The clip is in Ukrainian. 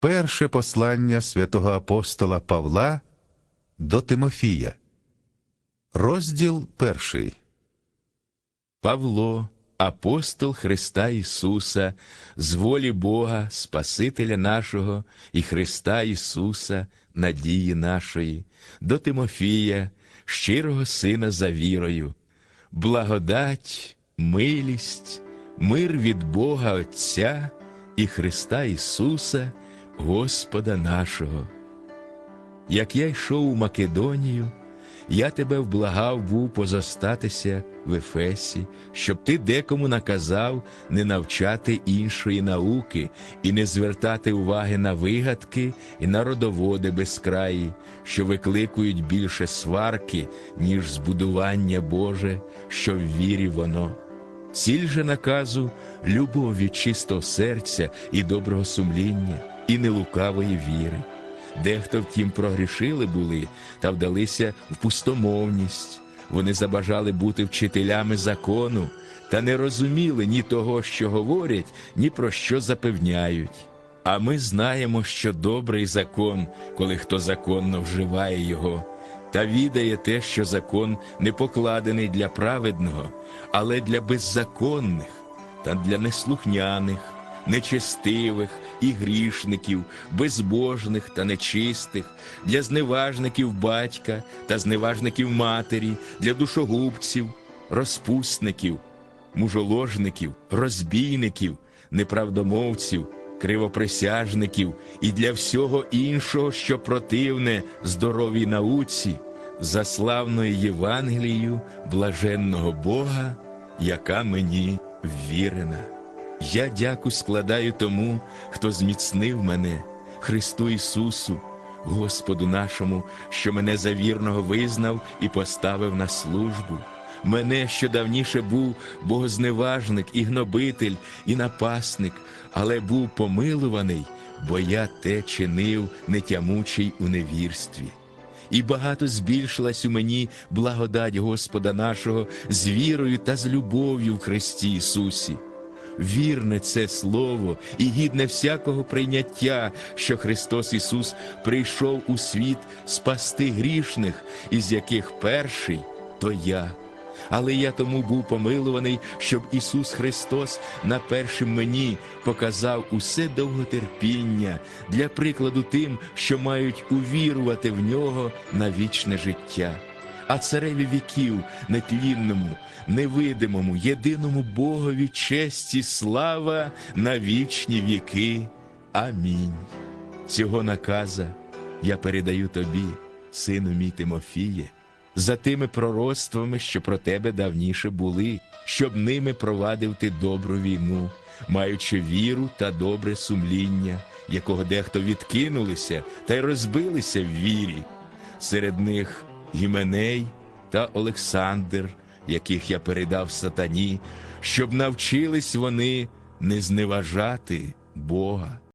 Перше послання святого апостола Павла до Тимофія. Розділ перший. Павло, апостол Христа Ісуса, з волі Бога, Спасителя нашого і Христа Ісуса, надії нашої, до Тимофія, щирого Сина за вірою, благодать, милість, мир від Бога Отця і Христа Ісуса, Господа нашого. Як я йшов у Македонію, я тебе вблагав був позостатися в Ефесі, щоб ти декому наказав не навчати іншої науки і не звертати уваги на вигадки і на родоводи безкраї, що викликують більше сварки, ніж збудування Боже, що в вірі воно. Ціль же наказу любов від чистого серця і доброго сумління, і нелукавої віри. Дехто втім прогрішили були та вдалися в пустомовність. Вони забажали бути вчителями закону та не розуміли ні того, що говорять, ні про що запевняють. А ми знаємо, що добрий закон, коли хто законно вживає його, та відає те, що закон не покладений для праведного, але для беззаконних та для неслухняних нечестивих і грішників, безбожних та нечистих, для зневажників батька та зневажників матері, для душогубців, розпусників, мужоложників, розбійників, неправдомовців, кривоприсяжників і для всього іншого, що противне здоровій науці, за славною Євангелією блаженного Бога, яка мені ввірена. Я дяку складаю тому, хто зміцнив мене, Христу Ісусу, Господу нашому, що мене за вірного визнав і поставив на службу. Мене, що давніше був богозневажник і гнобитель, і напасник, але був помилуваний, бо я те чинив, нетямучий у невірстві. І багато збільшилась у мені благодать Господа нашого з вірою та з любов'ю в Христі Ісусі. Вірне це слово і гідне всякого прийняття, що Христос Ісус прийшов у світ спасти грішних, із яких перший то я. Але я тому був помилуваний, щоб Ісус Христос на першим мені показав усе довготерпіння для прикладу тим, що мають увірувати в нього на вічне життя а цареві віків нетлінному, невидимому, єдиному Богові честі слава на вічні віки. Амінь. Цього наказа я передаю тобі, сину мій Тимофіє, за тими пророцтвами, що про тебе давніше були, щоб ними провадив ти добру війну, маючи віру та добре сумління, якого дехто відкинулися та й розбилися в вірі. Серед них Гіменей та Олександр, яких я передав сатані, щоб навчились вони не зневажати Бога.